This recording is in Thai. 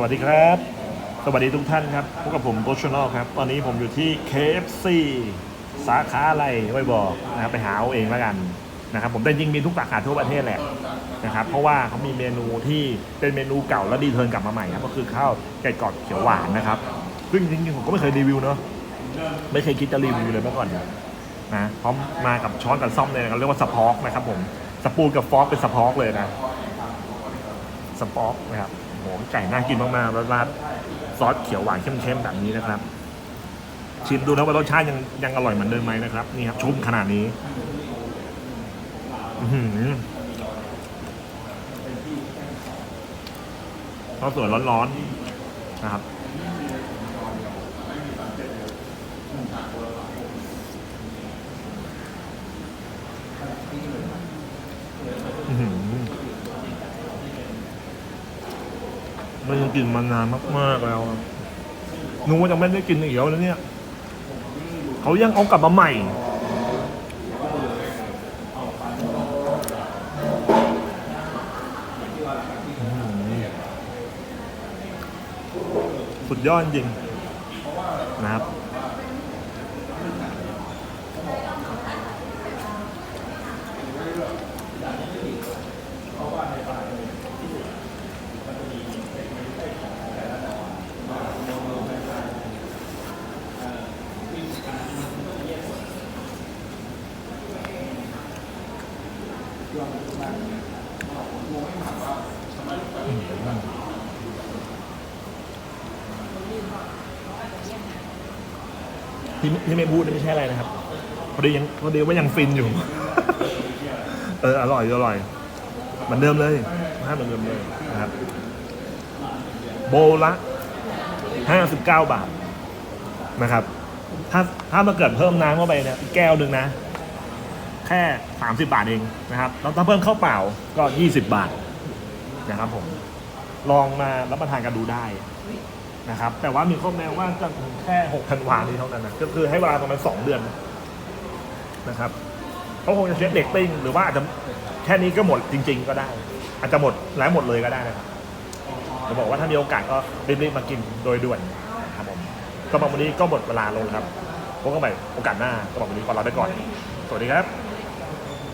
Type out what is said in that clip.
สวัสดีครับ สวัสดีทุกท่านครับพบกับผมโบชนอลครับ ตอนนี้ผมอยู่ที่ KFC สาขาอะไรไม่บอกนะครับไปหาเอาเองแล้วกันนะครับผมแต่จริงมีทุกสาขาทั่วประเทศแหละนะครับเพราะว่าเขามีเมนูที่เป็นเมนูเก่าแล้วดีเทิร์นกลับมาใหม่ครับก็คือข้าวไก่กรอบเขียวหวานนะครับซึ่งจริงๆผมก็ไม่เคยรีวิวเนาะไม่เคยคิดจะรีวิวเลยเมื่อก่อนนะพร้อมมากับช้อนกับซ่อมเลยนะครับเรียกว่าสปอกนะครับผมสปูนกับฟอกเป็นสปอกเลยนะสปอกนะครับ โหไก่น่ากินมากๆราดซอสเขียวหวานเข้มๆแบบนี้นะครับชิมดูนะว่ารสชาติยังยังอร่อยเหมือนเดิมไหมนะครับนี่ครับชุ่มขนาดนี้ข้าวสวยร้อนๆนะครับอื้อหือ ไม่ได้กินมานานมากๆแล้วครับนึกว่าจะไม่ได้กินอีกแล้วนะเนี่ยเขายังเอากลับมาใหม่ สุดยอดจริงนะครับ ที่ที่ไม่พูดนี่ไม่ใช่อะไรนะครับพอดียังพอดีว่ายังฟินอยู่ เอออร่อยอร่อยเหมือนเดิมเลยห้าเหมือนเดิมเลยนะครับ โบละห้าสิบเก้าบาทนะครับ ถ้าถ้ามาเกิดเพิ่มน้ำเข้าไปเนี่ยแก้วหนึ่งนะ แค่สามสิบาทเองนะครับแล้วถ้าเพิ่มข้าวเปล่าก็ยี่สิบบาทนะครับผมลองมารับประทานกันดูได้นะครับ แต่ว่ามีข้อแม้ว่าจะถึงแค่6ธันวาคมนี้เท่านั้นนะก็คือให้เวลาประมาณ2เดือนนะครับเขาคงจะเช็คเด็กติ้งหรือว่าอาจจะแค่นี้ก็หมดจริง ๆ ก็ได้ อาจจะหมดแล้วหมดเลยก็ได้นะครับจะบอกว่าถ้ามีโอกาสก็รีบๆมากินโดยด่วนนะครับผมสำหรับวันนี้ก็หมดเวลาลงครับพบกันใหม่โอกาสหน้าสำหรับวันนี้ขอลาไปก่อน สวัสดีครับ